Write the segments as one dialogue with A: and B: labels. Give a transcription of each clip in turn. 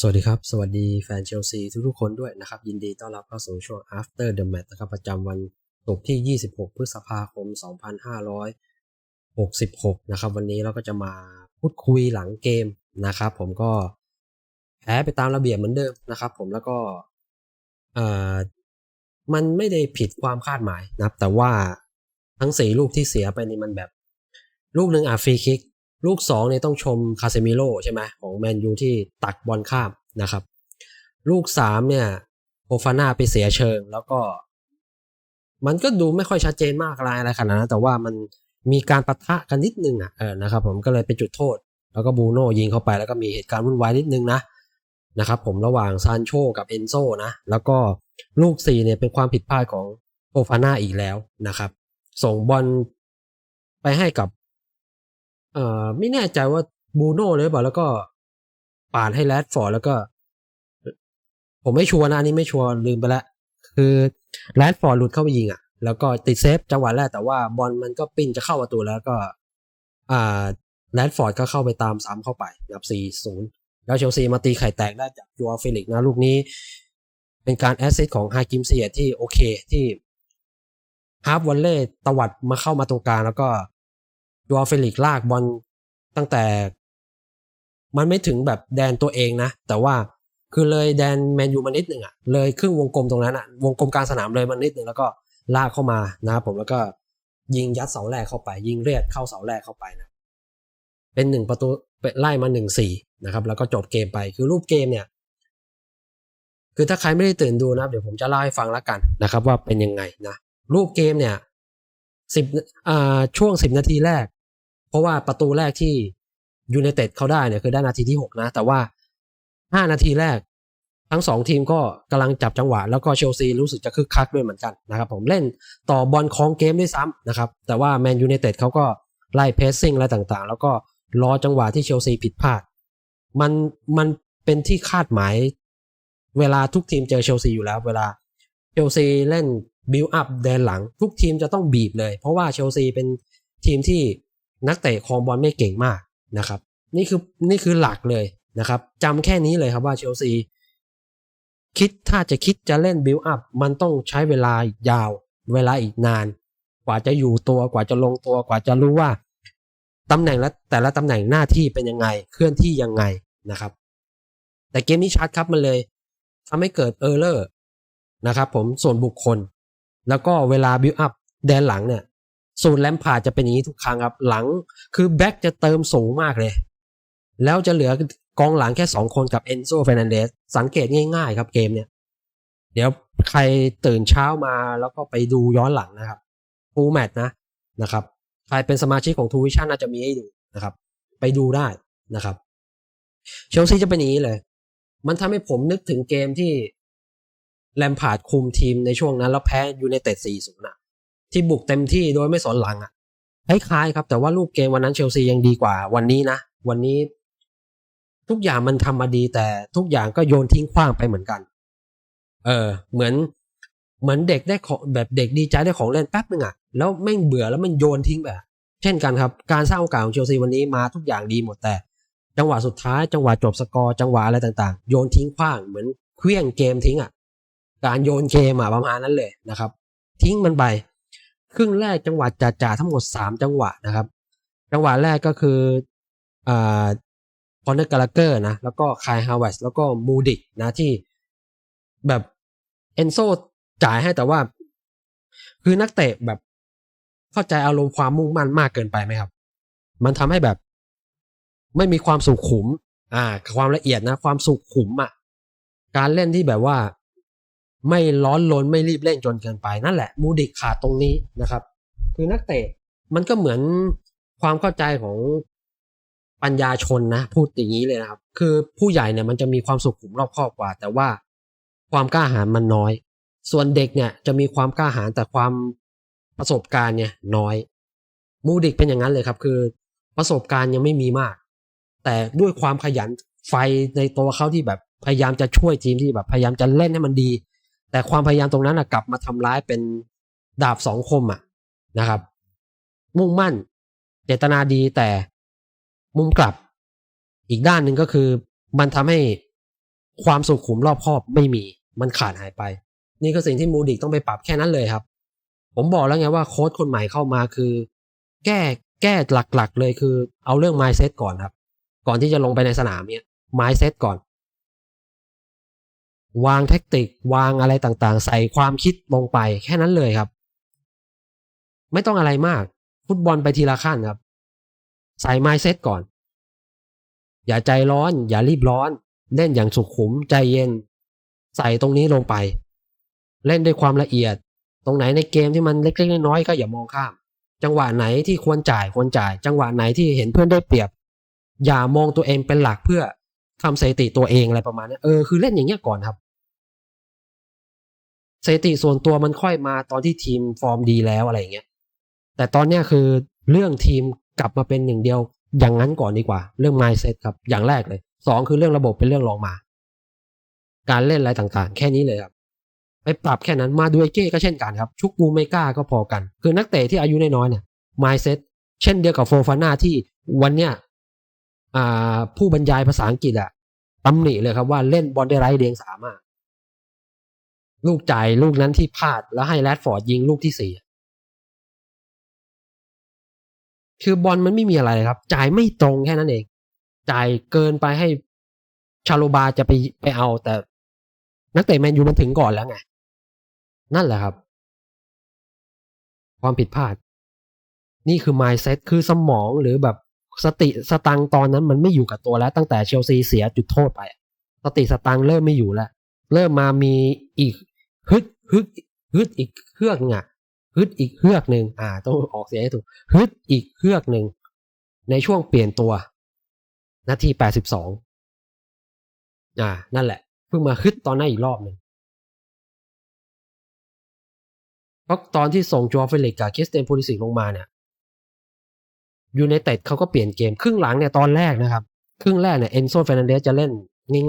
A: สวัสดีครับ สวัสดีแฟนเชลซีทุกๆคนด้วยนะครับ ยินดีต้อนรับเข้าสู่ช่วง after the match นะครับประจำวันศุกร์ที่ 26 พฤษภาคม 2566 นะครับ วันนี้เราก็จะมาพูดคุยหลังเกมนะครับ ผมก็แพ้ไปตามระเบียบเหมือนเดิมนะครับ ผมแล้วก็เอ่อมันไม่ได้ผิดความคาดหมายนะครับ แต่ว่าทั้งสี่ลูกที่เสียไปนี่มันแบบ ลูกหนึ่งอะฟรีคิก ลูกสองเนี่ยต้องชมคาเซมิโลใช่ไหมของแมนยูที่ตักบอลข้ามนะครับ ลูกสามเนี่ยโอฟาน่าไปเสียเชิง แล้วก็ มันก็ดูไม่ค่อยชัดเจนมากอะไรอะไรขนาดนั้นแต่ว่ามันมีการปะทะกันนิดนึงอะเออนะครับ ผมก็เลยเป็นจุดโทษ แล้วก็บูโน่ยิงเข้าไปแล้วก็มีเหตุการณ์วุ่นวายนิดนึงนะนะครับ ผมระหว่างซานโชกับเอนโซนะแล้วก็ลูกสี่เนี่ยเป็นความผิดพลาดของโอฟาน่าอีกแล้วนะครับ ส่งบอลไปให้กับ เอ่อไม่แน่ใจว่าบูโน่เลยหรือเปล่าแล้วก็ปาดให้แรดฟอร์ดแล้วก็ ผมไม่ชัวร์นะอันนี้ไม่ชัวร์ลืมไปล้วคือแรดฟอร์ดหลุดเข้าไปยิงอะ แล้วก็ติดเซฟจังหวะแรกแต่ว่าบอลมันก็ปิ้นจะเข้าประตูแล้วก็ อ่าแรดฟอร์ดก็เข้าไปตามซ้ำเข้าไปนับ4-0แล้วเชลซีมาตีไข่แตกได้จากยูอาฟิลิกนะลูกนี้ เป็นการแอสซิสของฮากิมเซียที่โอเคที่ฮาร์ฟวันเล่ตวัดมาเข้ามาตรงกลางแล้วก็ ยูอาฟิลิกลากบอลตั้งแต่ มันไม่ถึงแบบแดนตัวเองนะ แต่ว่าคือเลยแดนแมนยูมานิดหนึ่งอะเลยครึ่งวงกลมตรงนั้นอะวงกลมกลางสนามเลยมานิดหนึ่งแล้วก็ลากเข้ามานะครับผมแล้วก็ยิงยัดเสาแรกเข้าไป ยิงเรียดเข้าเสาแรกเข้าไปนะเป็นหนึ่งประตูเป็นไล่มาหนึ่งสี่นะครับ แล้วก็จบเกมไปคือรูปเกมเนี่ย คือถ้าใครไม่ได้ตื่นดูนะเดี๋ยวผมจะเล่าให้ฟังแล้วกันนะครับ ว่าเป็นยังไงนะรูปเกมเนี่ยสิบอ่าช่วงสิบนาทีแรก เพราะว่าประตูแรกที่ยูไนเต็ดเขาได้เนี่ยคือได้นาทีที่หกนะ แต่ว่าห้านาทีแรก ทั้งสองทีมก็กำลังจับจังหวะ แล้วก็เชลซีรู้สึกจะคึกคักด้วยเหมือนกันนะครับผมเล่นต่อบอลคองเกมด้วยซ้ำนะครับ แต่ว่าแมนยูไนเต็ดเขาก็ไล่เพสซิ่งอะไรต่างๆ แล้วก็รอจังหวะที่เชลซีผิดพลาด มันมันเป็นที่คาดหมาย เวลาทุกทีมเจอเชลซีอยู่แล้ว เวลาเชลซีเล่นบิลอัพแดนหลัง ทุกทีมจะต้องบีบเลย เพราะว่าเชลซีเป็นทีมที่ นักเตะครองบอลไม่เก่งมากนะครับ นี่คือนี่คือหลักเลยนะครับจำแค่นี้เลยครับว่าเชลซีคิดถ้าจะคิดจะเล่นบิลอัพมันต้องใช้เวลายาวเวลาอีกนาน กว่าจะอยู่ตัวกว่าจะลงตัวกว่าจะรู้ว่าตำแหน่งและแต่ละตำแหน่งหน้าที่เป็นยังไงเคลื่อนที่ยังไงนะครับ แต่เกมนี้ชัดครับมันเลยทำให้เกิดเออร์เลอร์นะครับผมส่วนบุคคล แล้วก็เวลาบิวอัพแดนหลังเนี่ย สูตรแลมพาดจะเป็นอย่างนี้ทุกครั้งครับ หลังคือแบ็กจะเติมสูงมากเลย แล้วจะเหลือกองหลังแค่สองคนกับเอนโซเฟรนันเดสสังเกตง่ายๆครับเกมเนี่ยเดี๋ยวใครตื่นเช้ามาแล้วก็ไปดูย้อนหลังนะครับฟูลแมตช์นะนะครับ ใครเป็นสมาชิกของทูวิชั่นน่าจะมีให้ดูนะครับ ไปดูได้นะครับเชลซีจะเป็นอย่างนี้เลย มันทำให้ผมนึกถึงเกมที่แลมพาดคุมทีมในช่วงนั้น แล้วแพ้ยูไนเต็ด4-0นะ ที่บุกเต็มที่โดยไม่สนหลังอะคล้ายๆครับ แต่ว่ารูปเกมวันนั้นเชลซียังดีกว่า วันนี้นะวันนี้ ทุกอย่างมันทำมาดีแต่ทุกอย่างก็โยนทิ้งขว้างไปเหมือนกัน เออ เหมือน เหมือนเด็กได้ของแบบเด็กดีใจได้ของเล่นแป๊บนึงอะแล้วแม่งเบื่อแล้วมันโยนทิ้งไปเช่นกันครับ การสร้างโอกาสของเชลซีวันนี้มาทุกอย่างดีหมดแต่ จังหวะสุดท้ายจังหวะจบสกอร์จังหวะอะไรต่างๆ โยนทิ้งขว้างเหมือนเคลี้ยงเกมทิ้งอะการโยนเกมอะประมาณนั้นเลยนะครับ ทิ้งมันไป ครึ่งแรกจังหวะจ่าๆทั้งหมดสามจังหวะนะครับ จังหวะแรกก็คืออ่าคอนเนอร์กาลเกอร์นะแล้วก็คายฮาวเวสแล้วก็มูดิกนะที่แบบเอนโซจ่ายให้แต่ว่า คือนักเตะแบบเข้าใจอารมณ์ความมุ่งมั่นมากเกินไปไหมครับ มันทำให้แบบ ไม่มีความสุขุม อ่า ความละเอียดนะ ความสุขุมอะการเล่นที่แบบว่า ไม่ร้อนลนไม่รีบเร่งจนเกินไปนั่นแหละมูดิกขาดตรงนี้นะครับ คือนักเตะมันก็เหมือนความเข้าใจของปัญญาชนนะ พูดอย่างนี้เลยนะครับ คือผู้ใหญ่เนี่ยมันจะมีความสุขุมรอบคอบกว่า แต่ว่าความกล้าหาญมันน้อย ส่วนเด็กเนี่ยจะมีความกล้าหาญแต่ความประสบการณ์เนี่ยน้อย มูดิกเป็นอย่างนั้นเลยครับ คือประสบการณ์ยังไม่มีมาก แต่ด้วยความขยันไฟในตัวเขาที่แบบพยายามจะช่วยทีมที่แบบพยายามจะเล่นให้มันดี แต่ความพยายามตรงนั้นนะกลับมาทำร้ายเป็นดาบสองคมอะนะครับ มุ่งมั่น เจตนาดีแต่มุมกลับ อีกด้านหนึ่งก็คือมันทำให้ความสุขุมรอบคอบไม่มีมันขาดหายไป นี่คือสิ่งที่มูดิกต้องไปปรับแค่นั้นเลยครับ ผมบอกแล้วไงว่าโค้ชคนใหม่เข้ามาคือ แก้แก้หลักๆเลยคือ เอาเรื่อง mindset ก่อนครับ ก่อนที่จะลงไปในสนามเนี่ย mindset ก่อน วางแท็กติก วางอะไรต่างๆ ใส่ความคิดลงไปแค่นั้นเลยครับ ไม่ต้องอะไรมาก ฟุตบอลไปทีละขั้นครับ ใส่ mindset ก่อน อย่าใจร้อน อย่ารีบร้อน เล่นอย่างสุขุมใจเย็น ใส่ตรงนี้ลงไป เล่นด้วยความละเอียด ตรงไหนในเกมที่มันเล็กๆน้อยๆก็อย่ามองข้าม จังหวะไหนที่ควรจ่ายควรจ่าย จังหวะไหนที่เห็นเพื่อนได้เปรียบ อย่ามองตัวเองเป็นหลักเพื่อทำสถิติตัวเองอะไรประมาณนี้เออคือเล่นอย่างเงี้ยก่อนครับ สถิติส่วนตัวมันค่อยมาตอนที่ทีมฟอร์มดีแล้วอะไรอย่างเงี้ยแต่ตอนเนี้ยคือเรื่องทีมกลับมาเป็นหนึ่งเดียวอย่างนั้นก่อนดีกว่า เรื่อง mindset ครับอย่างแรกเลยสองคือเรื่องระบบเป็นเรื่องรองมา การเล่นอะไรต่างๆ แค่นี้เลยครับไปปรับแค่นั้นมาดูไอเก้ก็เช่นกันครับ ชุกบูเมกาก็พอกัน คือนักเตะที่อายุน้อยๆเนี่ย mindset เช่นเดียวกับโฟฟาน่าที่วันเนี้ยผู้บรรยายภาษาอังกฤษอะตำหนิเลยครับว่าเล่นบอลได้ไร้เดียงสามารถ ลูกจ่ายลูกนั้นที่พลาดแล้วให้แรดฟอร์ดยิงลูกที่สี่คือบอลมันไม่มีอะไรครับ จ่ายไม่ตรงแค่นั้นเอง จ่ายเกินไปให้ชาโลบาจะไปไปเอา แต่นักเตะแมนยูมันถึงก่อนแล้วไง นั่นแหละครับ ความผิดพลาด นี่คือ mindset คือสมองหรือแบบสติสตังตอนนั้นมันไม่อยู่กับตัวแล้วตั้งแต่เชลซีเสียจุดโทษไป สติสตังเริ่มไม่อยู่แล้ว เริ่มมามีอีกฮึดฮึดฮึดอีกเครื่องอะฮึดอีกเครือกหนึ่งอ่า ต้องออกเสียงให้ถูกฮึดอีกเครือกหนึ่งในช่วงเปลี่ยนตัว นาทีแปดสิบสองอ่า นั่นแหละ เพิ่งมาฮึดตอนนั้นอีกรอบหนึ่งเพราะตอนที่ส่งจอเฟลิกกับเคสเตนโพลิสิกลงมาเนี่ยยูไนเต็ดเขาก็เปลี่ยนเกม ครึ่งหลังเนี่ยตอนแรกนะครับ ครึ่งแรกเนี่ยเอนโซเฟรนเดสจะเล่น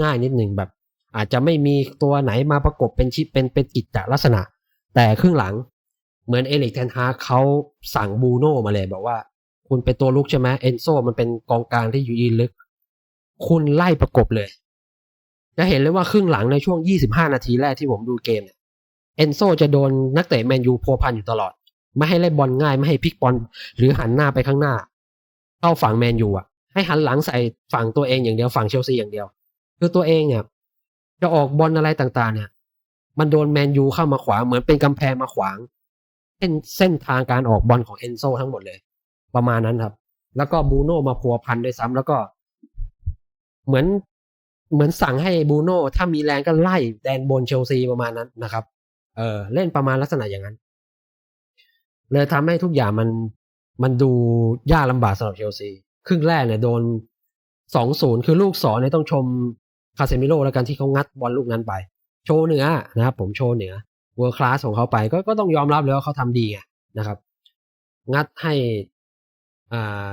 A: ง่ายๆ นิดหนึ่งแบบ อาจจะไม่มีตัวไหนมาประกบเป็นชิปเป็นเป็นกิจจลักษณะ แต่ครึ่งหลังเหมือนเอลิกแทนฮาเขาสั่งบูโน่มาเลยบอกว่า คุณเป็นตัวลุกใช่ไหมเอนโซมันเป็นกองกลางที่อยู่ยืนลึก คุณไล่ประกบเลย จะเห็นเลยว่าครึ่งหลังในช่วง 25 นาทีแรกที่ผมดูเกมเนี่ยเอนโซจะโดนนักเตะแมนยูพัวพันอยู่ตลอด ไม่ให้เล่นบอลง่ายไม่ให้พลิกบอลหรือหันหน้าไปข้างหน้า เข้าฝั่งแมนยูอะให้หันหลังใส่ฝั่งตัวเองอย่างเดียวฝั่งเชลซีอย่างเดียว คือตัวเองเนี่ย จะออกบอลอะไรต่างๆ เนี่ย มันโดนแมนยูเข้ามาขวางเหมือนเป็นกำแพงมาขวางเส้นเส้นทางการออกบอลของเอนโซทั้งหมดเลย ประมาณนั้นครับ แล้วก็บูโน่มาพัวพันด้วยซ้ำแล้วก็ เหมือนเหมือนสั่งให้บูโน่ถ้ามีแรงก็ไล่แดนบนเชลซีประมาณนั้นนะครับ เออเล่นประมาณลักษณะอย่างนั้น เลยทำให้ทุกอย่างมันมันดูยากลำบากสำหรับเชลซี ครึ่งแรกเนี่ยโดนสองศูนย์คือลูกสอนเนี่ยต้องชม คาเซมิโร่แล้วกันที่เขางัดบอลลูกนั้นไป โชว์เหนือนะครับผมโชว์เหนือเวอร์คลาสของเขาไปก็ก็ต้องยอมรับเลยว่าเขาทำดีไงนะครับ งัดให้อ่า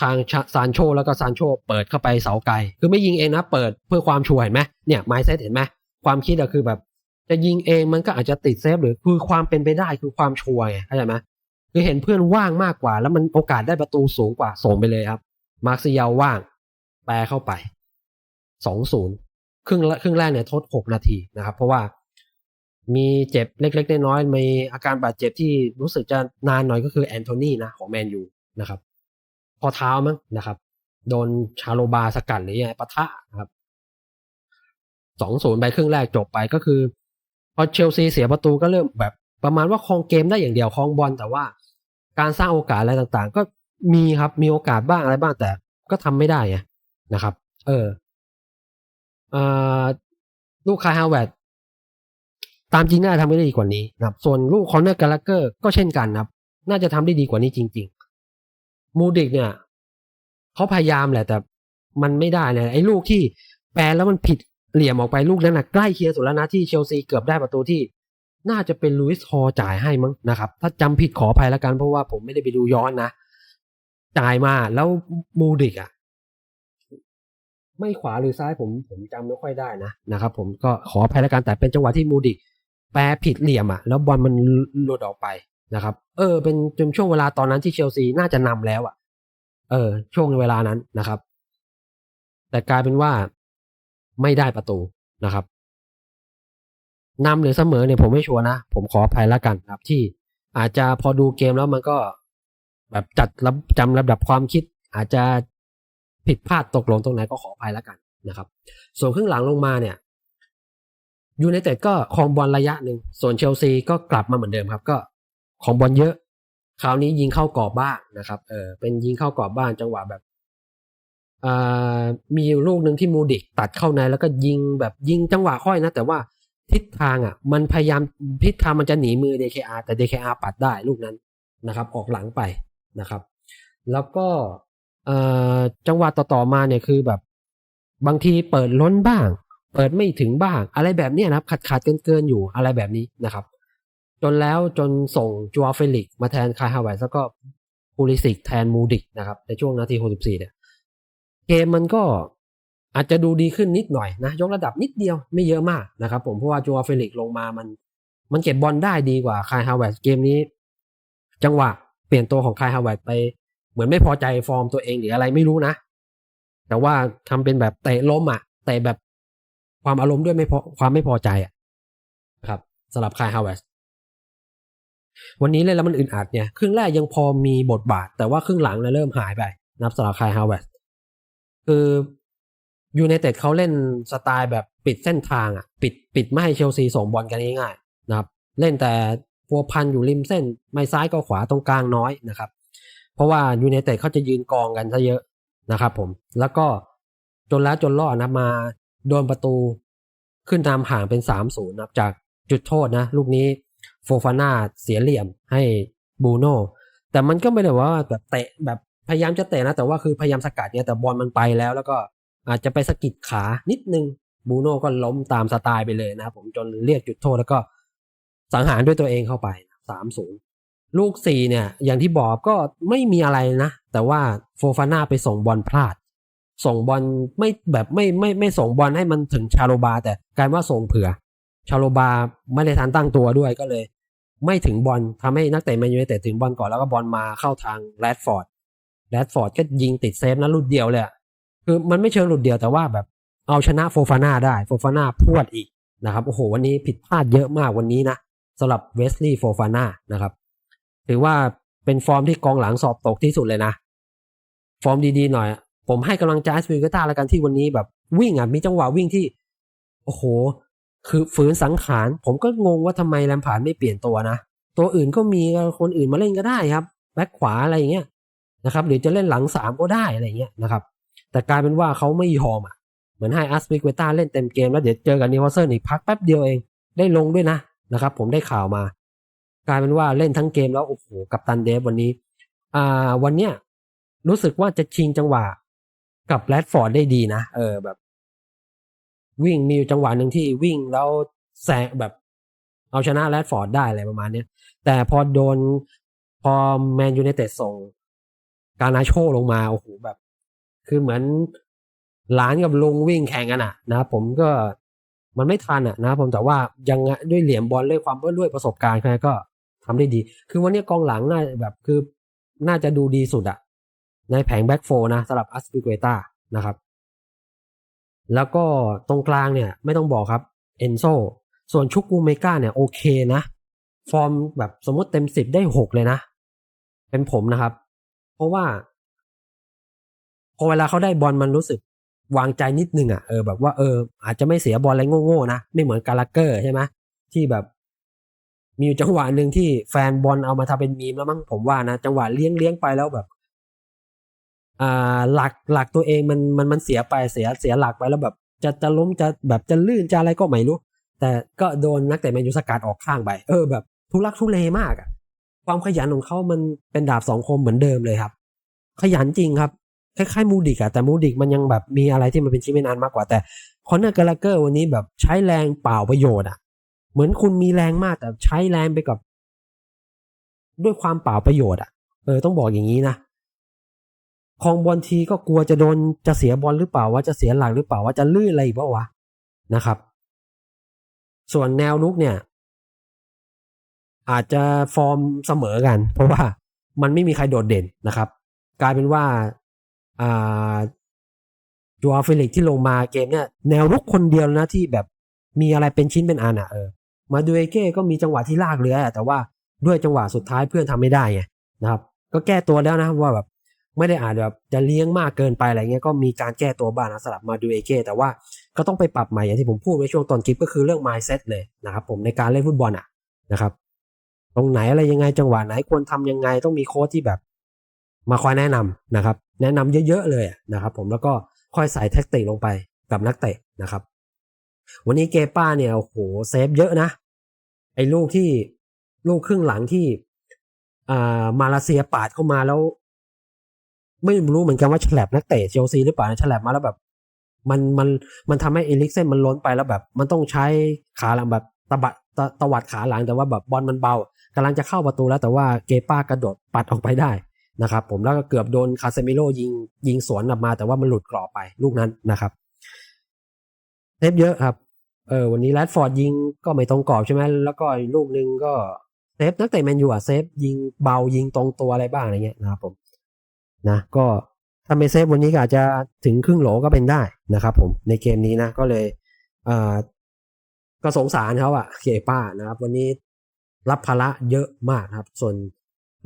A: ทางซานโชแล้วก็ซานโชเปิดเข้าไปเสาไกล คือไม่ยิงเองนะ เปิดเพื่อความชัวร์เห็นไหมเนี่ยไมซ์เซตเห็นไหมความคิดอะคือแบบ จะยิงเองมันก็อาจจะติดเซฟหรือคือความเป็นไปได้คือความชัวร์ไงเข้าใจไหมคือเห็นเพื่อนว่างมากกว่า แล้วมันโอกาสได้ประตูสูงกว่าส่งไปเลยครับ มาร์ซิยาว่าง แปรเข้าไป สองศูนย์ครึ่งครึ่งแรกเนี่ยทดหกนาทีนะครับ เพราะว่ามีเจ็บเล็ก ๆ น้อยๆมีอาการบาดเจ็บที่รู้สึกจะนานหน่อยก็คือแอนโทนีนะของแมนยูนะครับ พอเท้ามั้งนะครับ โดนชาโลบาสกัดหรือยังไงปะทะนะครับสองศูนย์ไปครึ่งแรกจบไปก็คือ พอเชลซีเสียประตูก็เริ่มแบบประมาณว่าครองเกมได้อย่างเดียวครองบอลแต่ว่าการสร้างโอกาสอะไรต่างๆ ก็มีครับมีโอกาสบ้างอะไรบ้างแต่ก็ทำไม่ได้ไงนะครับ เออ ลูกคายฮาวเวิร์ดตามจริงน่าทำได้ดีกว่านี้นะครับ ส่วนลูกคอนเนอร์กาลเกอร์ก็เช่นกันนะครับ น่าจะทำได้ดีกว่านี้จริง ๆ มูดิกเนี่ยเขาพยายามแหละแต่มันไม่ได้นี่ยไอ้ลูกที่แปลแล้วมันผิดเหลี่ยมออกไปลูกนั้นนะใกล้เคียงสุดแล้วนะที่เชลซีเกือบได้ประตูที่ น่าจะเป็นลุยส์ฮอจ่ายให้มั้งนะครับ ถ้าจำผิดขออภัยแล้วกันเพราะว่าผมไม่ได้ไปดูย้อนนะจ่ายมาแล้วมูดิกอะ ไม่ขวาหรือซ้ายผมผมจำไม่ค่อยได้นะนะครับผมก็ขออภัยล้วกันแต่เป็นจังหวะที่มูดิแปรผิดเหลี่ยมอะแล้วบอลมันหลุดออกไปนะครับ เออ เป็นจนช่วงเวลาตอนนั้นที่เชลซีน่าจะนำแล้วอะเออ ช่วงเวลานั้นนะครับ แต่กลายเป็นว่าไม่ได้ประตูนะครับนำหรือเสมอเนี่ยผมไม่ชัวร์นะ ผมขออภัยล้วกันครับ ที่อาจจะพอดูเกมแล้วมันก็ แบบจัดจำลำดับความคิด อาจจะ ผิดพลาดตกหลงตรงไหนก็ขออภัยแล้วกันนะครับ ส่วนครึ่งหลังลงมาเนี่ยยูไนเต็ดก็ครองบอลระยะหนึ่งส่วนเชลซีก็กลับมาเหมือนเดิมครับ ก็ของบอลเยอะ คราวนี้ยิงเข้ากรอบบ้างนะครับ เออเป็นยิงเข้ากรอบบ้างจังหวะแบบมีลูกหนึ่งที่มูดิกตัดเข้าในแล้วก็ยิงแบบยิงจังหวะค่อยนะ แต่ว่าทิศทางอะ มันพยายามทิศทางมันจะหนีมือ DKR แต่ DKR ปัดได้ลูกนั้นนะครับ ออกหลังไปนะครับ แล้วก็ เอ่อจังหวะต่อๆมาเนี่ยคือแบบ บางทีเปิดล้นบ้าง เปิดไม่ถึงบ้าง อะไรแบบนี้นะครับ ขาดขาดเกินเกินๆอยู่อะไรแบบนี้นะครับ จนแล้วจนส่งจูอาเฟลิกมาแทนคายฮาวเวร์แล้วก็ปูลิสิกแทนมูดิกนะครับ ในช่วงนาที64เนี่ยเกมมันก็อาจจะดูดีขึ้นนิดหน่อยนะยกระดับนิดเดียวไม่เยอะมากนะครับ ผมเพราะว่าจูอาเฟลิกลงมามัน มันเก็บบอลได้ดีกว่าคายฮาวเวร์เกมนี้ จังหวะเปลี่ยนตัวของคายฮาวเวร์ไป เหมือนไม่พอใจฟอร์มตัวเองหรืออะไรไม่รู้นะ แต่ว่าทำเป็นแบบเตะล้มอะเตะแบบความอารมณ์ด้วยไม่พอความไม่พอใจอะนะครับสำหรับคายฮาวเวร์วันนี้เล่นแล้วมันอึดอัดเนี่ยครึ่งแรกยังพอมีบทบาท แต่ว่าครึ่งหลังเนี่ยเริ่มหายไปนับสำหรับคายฮาวเวร์คือยูไนเต็ดเขาเล่นสไตล์แบบปิดเส้นทางอะ ปิดปิดไม่ให้เชลซีส่งบอลกันง่ายๆนะครับ เล่นแต่พัวพันอยู่ริมเส้น ไม่ซ้ายก็ขวาตรงกลางน้อยนะครับ เพราะว่ายูไนเต็ดเขาจะยืนกองกันซะเยอะนะครับผมแล้วก็จนแล้วจนรอดนะมาโดนประตูขึ้นนำห่างเป็นสามศูนย์นะจากจุดโทษนะ ลูกนี้โฟฟาน่าเสียเหลี่ยมให้บูโน่แต่มันก็ไม่ได้ว่าแบบเตะแบบพยายามจะเตะนะ แต่ว่าคือพยายามสกัดเนี่ยแต่บอลมันไปแล้ว แล้วก็อาจจะไปสะกิดขานิดนึงบูโน่ก็ล้มตามสไตล์ไปเลยนะครับผมจนเรียกจุดโทษแล้วก็สังหารด้วยตัวเองเข้าไปสามศูนย์ ลูกสี่เนี่ย อย่างที่บอกก็ไม่มีอะไรนะ แต่ว่าโฟฟาน่าไปส่งบอลพลาด ส่งบอลไม่แบบไม่ไม่ไม่ส่งบอลให้มันถึงชาโลบา แต่กลายว่าส่งเผื่อ ชาโลบาไม่ได้ทันตั้งตัวด้วยก็เลย ไม่ถึงบอลทำให้นักเตะแมนยูไนเต็ดถึงบอลก่อนแล้วก็บอลมาเข้าทางแรดฟอร์ดแรดฟอร์ดก็ยิงติดเซฟนะหลุดเดียวเลยคือมันไม่เชิงหลุดเดียวแต่ว่าแบบเอาชนะโฟฟาน่าได้โฟฟาน่าพวดอีกนะครับโอ้โหวันนี้ผิดพลาดเยอะมากวันนี้นะสำหรับเวสลีย์โฟฟาน่านะครับ ถือว่าเป็นฟอร์มที่กองหลังสอบตกที่สุดเลยนะ ฟอร์มดีๆหน่อย ผมให้กำลังใจสปิเกต้าแล้วกันที่วันนี้แบบวิ่งอะมีจังหวะวิ่งที่ โอ้โห คือฝืนสังขาร ผมก็งงว่าทำไมแลมผาร์ดไม่เปลี่ยนตัวนะ ตัวอื่นก็มีคนอื่นมาเล่นก็ได้ครับ แบ็คขวาอะไรอย่างเงี้ยนะครับหรือจะเล่นหลังสามก็ได้อะไรอย่างเงี้ยนะครับ แต่กลายเป็นว่าเขาไม่ยอมอะเหมือนให้อัสปิเกต้าเล่นเต็มเกมแล้วเดี๋ยวเจอกับนิวคาสเซิลอีกพักแป๊บเดียวเองได้ลงด้วยนะนะครับ ผมได้ข่าวมา กลายเป็นว่าเล่นทั้งเกมแล้วโอ้โหกับตันเดฟวันนี้ อ่า วันเนี้ยรู้สึกว่าจะชิงจังหวะกับแรดฟอร์ดได้ดีนะ เออแบบ วิ่งมีอยู่จังหวะหนึ่งที่วิ่งแล้วแซงแบบ เอาชนะแรดฟอร์ดได้อะไรประมาณเนี้ยแต่พอโดนพอแมนยูไนเต็ดส่ง การนาโชลงมาโอ้โหแบบ คือเหมือนหลานกับลุงวิ่งแข่งกันอะ นะผมก็มันไม่ทันอะนะผมแต่ว่ายังไงด้วยเหลี่ยมบอลด้วยความด้วยประสบการณ์ใครก็ ทำได้ดี คือวันนี้กองหลังน่าแบบคือน่าจะดูดีสุดอะในแผงแบ็กโฟนะสำหรับอัสปิเกต้านะครับ แล้วก็ตรงกลางเนี่ย ไม่ต้องบอกครับเอนโซส่วนชุกกูเมกาเนี่ยโอเคนะ ฟอร์มแบบสมมติเต็มสิบได้หกเลยนะ เป็นผมนะครับ เพราะว่าพอเวลาเขาได้บอลมันรู้สึกวางใจนิดนึงอะเออแบบว่าเอออาจจะไม่เสียบอลอะไรโง่ๆนะ ไม่เหมือนกาลาเกอร์ใช่ไหมที่แบบ มีอยู่จังหวะหนึ่งที่แฟนบอลเอามาทำเป็นมีมแล้วมั้งผมว่านะจังหวะเลี้ยงเลี้ยงไปแล้วแบบอ่าหลักหลักตัวเองมันมันมันเสียไปเสียเสียหลักไปแล้วแบบ จะจะล้มจะแบบจะลื่นจะอะไรก็ไม่รู้ แต่ก็โดนนักเตะแมนยูสกัดออกข้างไปเออแบบทุลักทุเลมากอะความขยันของเขามันเป็นดาบสองคมเหมือนเดิมเลยครับ ขยันจริงครับคล้ายๆมูดิกอะแต่มูดิกมันยังแบบมีอะไรที่มันเป็นชิ้นเป็นอันมากกว่าแต่คอนเนอร์กาลาเกอร์วันนี้แบบใช้แรงเปล่าประโยชน์อะ เหมือนคุณมีแรงมากแต่ใช้แรงไปกับ ด้วยความเปล่าประโยชน์อะ เออต้องบอกอย่างนี้นะคองบอลทีก็กลัวจะโดนจะเสียบอลหรือเปล่าว่าจะเสียหลักหรือเปล่าว่าจะลื่นอะไรอีกเปล่าวะนะครับ ส่วนแนวลุกเนี่ย อาจจะฟอร์มเสมอกัน เพราะว่ามันไม่มีใครโดดเด่นนะครับ กลายเป็นว่าอ่าจูอาฟิลิกที่ลงมาเกมเนี่ยแนวรุกคนเดียวนะที่แบบมีอะไรเป็นชิ้นเป็นอันอะเออ มาดูเอเก้ก็มีจังหวะที่ลากเรือ แต่ว่าด้วยจังหวะสุดท้ายเพื่อนทำไม่ได้ไงนะครับ ก็แก้ตัวแล้วนะว่าแบบไม่ได้อาจแบบจะเลี้ยงมากเกินไปอะไรเงี้ยก็มีการแก้ตัวบ้างนะสำหรับมาดูเอเก้แต่ว่าก็ต้องไปปรับใหม่อย่างที่ผมพูดในช่วงตอนคลิปก็คือเรื่อง mindset เลยนะครับผมในการเล่นฟุตบอลอะนะครับ ตรงไหนอะไรยังไงจังหวะไหนควรทำยังไงต้องมีโค้ชที่แบบ มาคอยแนะนำนะครับ แนะนำเยอะๆเลยนะครับ ผมแล้วก็ค่อยใส่แท็กติกลงไปกับนักเตะนะครับ วันนี้เกป้าเนี่ยโอ้โหเซฟเยอะนะ ไอ้ลูกที่ลูกครึ่งหลังที่อ่ามาเลเซียปาดเข้ามาแล้ว ไม่รู้เหมือนกันว่าฉลับนักเตะเชลซีหรือเปล่าฉลับมาแล้วแบบ มันมันมันทำให้เอลิกเซนมันล้นไปแล้วแบบ มันต้องใช้ขาหลังแบบตะบัดตะตวัดขาหลังแต่ว่าแบบบอลมันเบากำลังจะเข้าประตูแล้วแต่ว่าเกป้ากระโดดปัดออกไปได้นะครับผมแล้วก็เกือบโดนคาเซมิโลยิงยิงสวนออกมา แต่ว่ามันหลุดกรอบไปลูกนั้นนะครับเซฟเยอะครับ เออวันนี้แรดฟอร์ดยิงก็ไม่ตรงกรอบใช่ไหมแล้วก็ลูกหนึ่งก็เซฟนักเตะแมนยูอะเซฟยิงเบายิงตรงตัวอะไรบ้างอะไรเงี้ยนะครับผมนะก็ถ้าไม่เซฟวันนี้ก็อาจจะถึงครึ่งโหลก็เป็นได้นะครับผมในเกมนี้นะก็เลยอ่าก็สงสารเขาอะเคป้านะครับ วันนี้รับภาระเยอะมากครับ ส่วน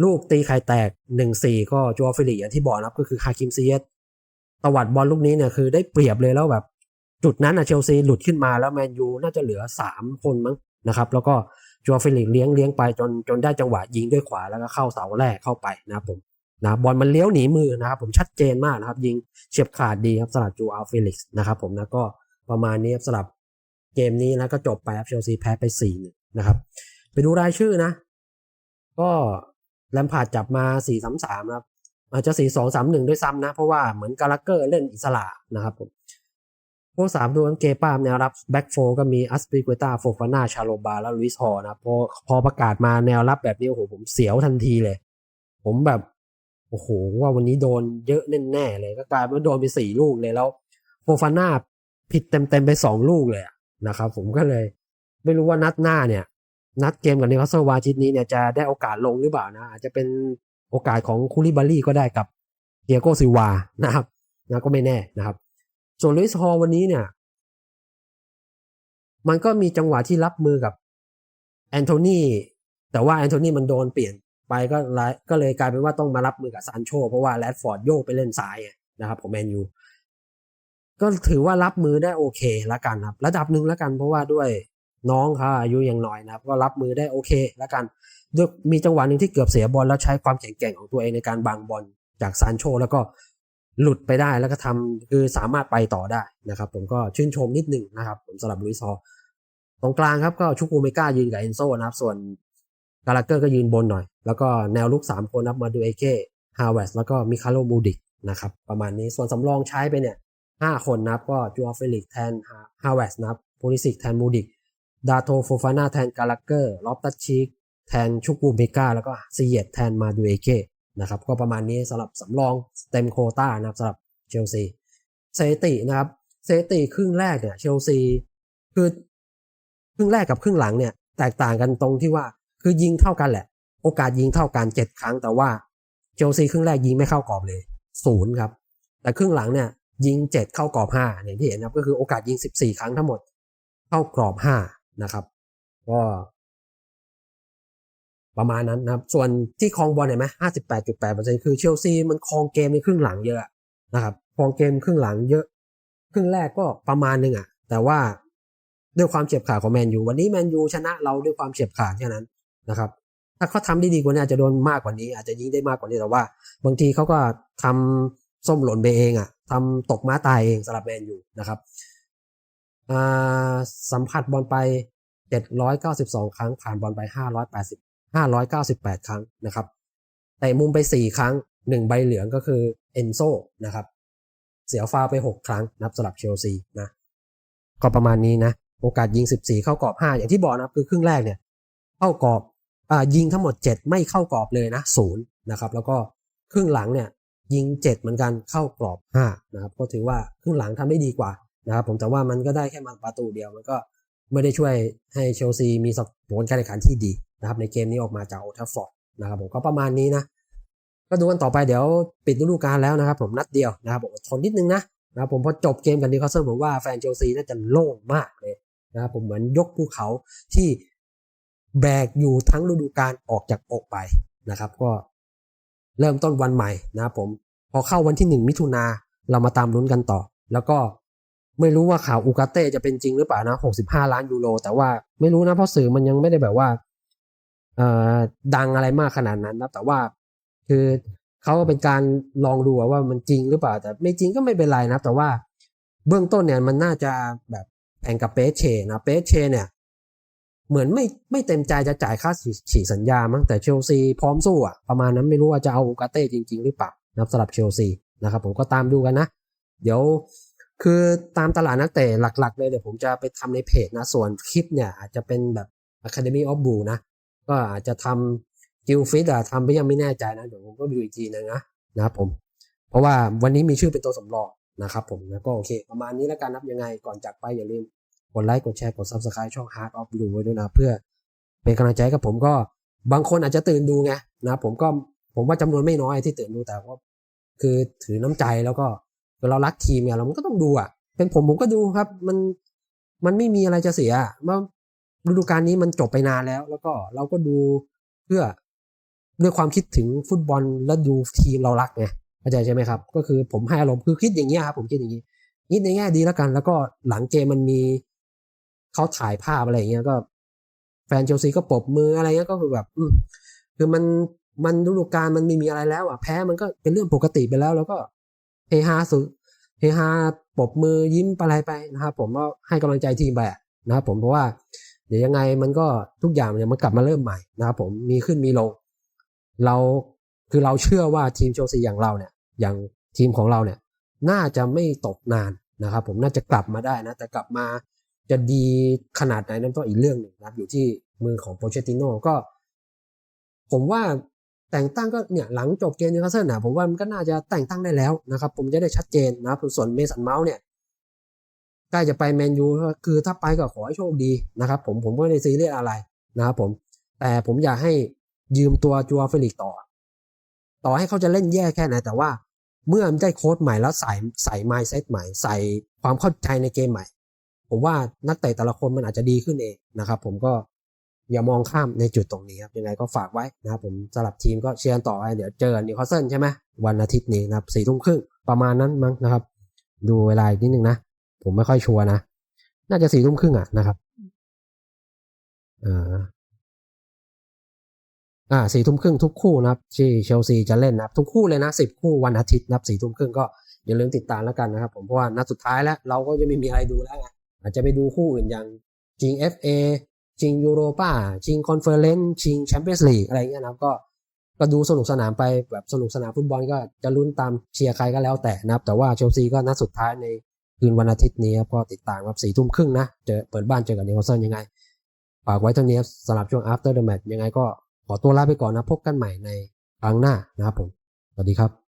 A: ลูกตีไข่แตกหนึ่งสี่ก็จัวฟิลิอย่างที่บอกนะครับ ก็คือคาคิมซีเอสตวัดบอลลูกนี้เนี่ยคือได้เปรียบเลยแล้วแบบ จุดนั้นอะเชลซีหลุดขึ้นมาแล้วแมนยูน่าจะเหลือสามคนมั้งนะครับแล้วก็จัวฟิลิกเลี้ยงเลี้ยงไปจนจนได้จังหวะยิงด้วยขวาแล้วก็เข้าเสาแรกเข้าไปนะครับผมนะบอลมันเลี้ยวหนีมือนะครับผมชัดเจนมากนะครับ ยิงเฉียบขาดดีครับสำหรับจูอัลฟิลิกส์นะครับผมนะก็ประมาณนี้ครับสำหรับเกมนี้นะก็จบไปครับเชลซีแพ้ไปสี่หนึ่งนะครับ ไปดูรายชื่อนะ ก็แลมพาร์ดจับมาสี่สามสามครับอาจจะสี่สองสามหนึ่งด้วยซ้ำนะ เพราะว่าเหมือนกาลักเกอร์เล่นอิสระนะครับผม พวกสามดูเกปามแนวรับแบ็กโฟก็มีอัสปิเกตาโฟฟาน่าชาโลบาและลุยส์ฮอร์นะพอพอประกาศมาแนวรับแบบนี้โอ้โหผมเสียวทันทีเลย ผมแบบ โอ้โห ว่าวันนี้โดนเยอะแน่ๆเลย ก็กลายเป็นโดนไปสี่ลูกเลยแล้วโฟฟาน่าผิดเต็มๆไปสองลูกเลยนะครับผมก็เลย ไม่รู้ว่านัดหน้าเนี่ย นัดเกมกับนิวคาสเซิลวาชิตนี้เนี่ยจะได้โอกาสลงหรือเปล่านะ อาจจะเป็นโอกาสของคูลิบารี่ก็ได้กับเดียโกซิวานะครับนะก็ไม่แน่นะครับ ส่วนลุยส์ฮอลวันนี้เนี่ย มันก็มีจังหวะที่รับมือกับแอนโทนีแต่ว่าแอนโทนีมันโดนเปลี่ยนไปก็ลก็เลยกลายเป็นว่าต้องมารับมือกับซานโชเพราะว่าแรดฟอร์ดโยกไปเล่นซ้ายนะครับของแมนยูก็ถือว่ารับมือได้โอเคละกันครับ ระดับหนึ่งละกันเพราะว่าด้วยน้องเขาอายุยังน้อยนะครับ ก็รับมือได้โอเคละกันด้วยมีจังหวะหนึ่งที่เกือบเสียบอลแล้วใช้ความแข็งแกร่งของตัวเองในการบังบอลจากซานโชแล้วก็ หลุดไปได้แล้วก็ทำคือสามารถไปต่อได้นะครับ ผมก็ชื่นชมนิดหนึ่งนะครับ ผมสำหรับลุยซอตรงกลางครับก็ชุกูเมกายืนกับเอนโซนะครับ ส่วนกาลาเกอร์ก็ยืนบนหน่อย แล้วก็แนวลุกสามคนนับมาดูเอเก้ฮาวเวสแล้วก็มิคาโลมูดิกนะครับประมาณนี้ส่วนสำรองใช้ไปเนี่ยห้าคนนับก็จูออฟเฟลิกแทนฮาวเวสนะครับโพลิสิกแทนมูดิกดาโตโฟฟาน่าแทนกาลาเกอร์ลอฟตัชชิกแทนชุกูเมกาแล้วก็ซีเยตแทนมาดูเอเก้ นะครับก็ประมาณนี้สำหรับสำรองเต็มโคต้านะครับสำหรับเชลซีเซตินะครับเซติครึ่งแรกเนี่ยเชลซีคือครึ่งแรกกับครึ่งหลังเนี่ยแตกต่างกันตรงที่ว่าคือยิงเท่ากันแหละ โอกาสยิงเท่ากันเจ็ดครั้งแต่ว่าเชลซีครึ่งแรกยิงไม่เข้ากรอบเลยศูนย์ครับแต่ครึ่งหลังเนี่ยยิงเจ็ดเข้ากรอบห้าอย่างที่เห็นนะครับก็คือโอกาสยิงสิบสี่ครั้งทั้งหมด เข้ากรอบห้านะครับ ก็ ประมาณนั้นนะครับ ส่วนที่ครองบอลเห็นไหมห้าสิบแปดจุดแปดเปอร์เซ็นต์คือเชลซีมันครองเกมในครึ่งหลังเยอะนะครับครองเกมครึ่งหลังเยอะ ครึ่งแรกก็ประมาณนึงอะ แต่ว่าด้วยความเฉียบขาดของแมนยู วันนี้แมนยูชนะเราด้วยความเฉียบขาดแค่นั้นนะครับ ถ้าเขาทำได้ดีกว่านี้อาจจะโดนมากกว่านี้ อาจจะยิงได้มากกว่านี้ แต่ว่า บางทีเขาก็ทำส้มหล่นไปเองอะทำตกม้าตายเองสำหรับแมนยูนะครับสัมผัสบอลไป 792 ครั้งผ่านบอลไป 580 598 ครั้งนะครับแต่มุมไป 4 ครั้ง 1 ใบเหลืองก็คือเอนโซนะครับเสียฟาวไป 6 ครั้งนับสำหรับเชลซีนะก็ประมาณนี้นะโอกาสยิง 14 เข้ากรอบ 5 อย่างที่บอกนะคือครึ่งแรกเนี่ยเข้ากรอบอ่ายิงทั้งหมด 7 ไม่เข้ากรอบเลยนะศูนย์นะครับแล้วก็ครึ่งหลังเนี่ยยิง 7 เหมือนกันเข้ากรอบ5นะครับก็ถือว่าครึ่งหลังทำได้ดีกว่านะครับผมแต่ว่ามันก็ได้แค่มันประตูเดียวมันก็ไม่ได้ช่วยให้เชลซีมีผลการแข่งขันที่ดี นะครับในเกมนี้ออกมาจากโอทัฟฟอร์ดนะครับผมก็ประมาณนี้นะก็ดูกันต่อไปเดี๋ยวปิดฤดูกาลแล้วนะครับผมนัดเดียวนะครับผมทนนิดนึงนะนะครับผมพอจบเกมกับนิวคาสเซิลผมว่าแฟนเชลซีน่าจะโล่งมากเลยนะครับผมเหมือนยกภูเขาที่แบกอยู่ทั้งฤดูกาลออกจากอกไปนะครับ ก็เริ่มต้นวันใหม่นะครับผมพอเข้าวันที่หนึ่งมิถุนาเรามาตามลุ้นกันต่อ แล้วก็ไม่รู้ว่าข่าวอูกาเต้จะเป็นจริงหรือเปล่านะ 65 ล้านยูโรแต่ว่าไม่รู้นะเพราะสื่อมันยังไม่ได้แบบว่า ดังอะไรมากขนาดนั้นนะแต่ว่าคือเขาก็เป็นการลองดูว่ามันจริงหรือเปล่า แต่ไม่จริงก็ไม่เป็นไรนะแต่ว่าเบื้องต้นเนี่ยมันน่าจะแบบแข่งกับเปเชนะเปเชเนี่ยเหมือนไม่ไม่เต็มใจจะจ่ายค่าฉีกสัญญามั้งแต่เชลซีพร้อมสู้อะประมาณนั้นไม่รู้ว่าจะเอาอูกาเต้จริง ๆ หรือเปล่านะครับสำหรับเชลซีนะครับผมก็ตามดูกันนะ เดี๋ยวคือตามตลาดนักเตะหลัก ๆ เลยเดี๋ยวผมจะไปทำในเพจนะ ส่วนคลิปเนี่ยอาจจะเป็นแบบ Academy of Blue นะ ก็อาจจะทำกิลฟิตอะทำไปยังไม่แน่ใจนะเดี๋ยวผมก็ดูอีกทีนึงนะนะครับผม เพราะว่าวันนี้มีชื่อเป็นตัวสำรองนะครับผมแล้วก็โอเค ประมาณนี้แล้วกันนะยังไงก่อนจากไปอย่าลืมกดไลค์กดแชร์กด Subscribe ช่อง Heart of Blue ไว้ด้วยนะเพื่อเป็นกำลังใจกับผมก็บางคนอาจจะตื่นดูไงนะผมก็ผมว่าจำนวนไม่น้อยที่ตื่นดูแต่ว่าคือถือน้ำใจแล้วก็เรารักทีมเนี่ยเราก็ต้องดูอะ เป็นผมผมก็ดูครับ มันมันไม่มีอะไรจะเสียว่า ฤดูกาลนี้มันจบไปนานแล้ว แล้วก็เราก็ดูเพื่อด้วยความคิดถึงฟุตบอลแล้วดูทีมเรารักไงเข้าใจใช่ไหมครับ ก็คือผมให้อารมณ์คือคิดอย่างเงี้ครับผมคิดอย่างนี้คิดในแง่ดีแล้วกัน แล้วก็หลังเกมมันมีเขาถ่ายภาพอะไรอย่างเงี้ยก็ แฟนเชลซีก็ปรบมืออะไรเงี้ยก็คือแบบ อืคือมันมันฤดูกาลมันไม่มีอะไรแล้วอะแพ้มันก็เป็นเรื่องปกติไปแล้ว แล้วก็เฮฮาสุดเฮฮาปรบมือยิ้มอะไรไปนะครับผมก็ให้กำลังใจทีมไปนะครับผมเพราะว่า เดี๋ยวยังไงมันก็ทุกอย่างเนี่ยมันกลับมาเริ่มใหม่นะครับผมมีขึ้นมีลง เราคือเราเชื่อว่าทีมเชลซีอย่างเราเนี่ย อย่างทีมของเราเนี่ย น่าจะไม่ตกนานนะครับ ผมน่าจะกลับมาได้นะ แต่กลับมาจะดีขนาดไหนนั่นก็อีกเรื่องหนึ่งนะครับ อยู่ที่มือของโปเชติโน่ก็ ผมว่าแต่งตั้งก็เนี่ยหลังจบเกมนิวคาสเซิลนะผมว่ามันก็น่าจะแต่งตั้งได้แล้วนะครับ ผมจะได้ชัดเจนนะครับส่วนเมสันเมาส์เนี่ย ใกล้จะไปแมนยูคือถ้าไปก็ขอให้โชคดีนะครับ ผมผมไม่ได้ซีเรียสอะไรนะครับผม แต่ผมอยากให้ยืมตัวจัวเฟลิกต่อ ต่อให้เขาจะเล่นแย่แค่ไหนแต่ว่า เมื่อมันได้โค้ดใหม่แล้วใส่ใส่ไมซ์เซตใหม่ ใส่ความเข้าใจในเกมใหม่ ผมว่านักเตะแต่ละคนมันอาจจะดีขึ้นเองนะครับ ผมก็อย่ามองข้ามในจุดตรงนี้ครับยังไงก็ฝากไว้นะครับผมสลับทีมก็เชียร์ต่อไปเดี๋ยวเจอนิวคาสเซิลใช่ไหมวันอาทิตย์นี้นะครับสี่ทุ่มครึ่งประมาณนั้นมั้งนะครับ ดูเวลาอีกนิดนึงนะ ผมไม่ค่อยชัวร์นะ น่าจะสี่ทุ่มครึ่งอะนะครับอ่าอ่าสี่ทุ่มครึ่งทุกคู่นะครับที่เชลซีจะเล่นนะครับ ทุกคู่เลยนะสิบคู่วันอาทิตย์นะครับสี่ทุ่มครึ่งก็อย่าลืมติดตามแล้วกันนะครับ ผมเพราะว่านัดสุดท้ายแล้วเราก็จะไม่มีอะไรดูแล้วไงอาจจะไปดูคู่อื่นอย่างจิง FA ชิงยูโรป้าชิงคอนเฟอเรนซ์ชิงแชมเปี้ยนส์ลีกอะไรเงี้ยนะครับก็ก็ดูสนุกสนานไปแบบสนุกสนานฟุตบอลก็จะลุ้นตามเชียร์ใครก็แล้วแต่นะครับ แต่ว่าเชลซีก็นัดสุดท้ายใน คืนวันอาทิตย์นี้ครับก็ติดตามครับสี่ทุ่มครึ่งนะ เจอเปิดบ้านเจอกับนิวคาสเซิลยังไงฝากไว้เท่านี้สำหรับช่วง after the match ยังไงก็ขอตัวลาไปก่อนนะ พบกันใหม่ในครั้งหน้านะครับผม สวัสดีครับ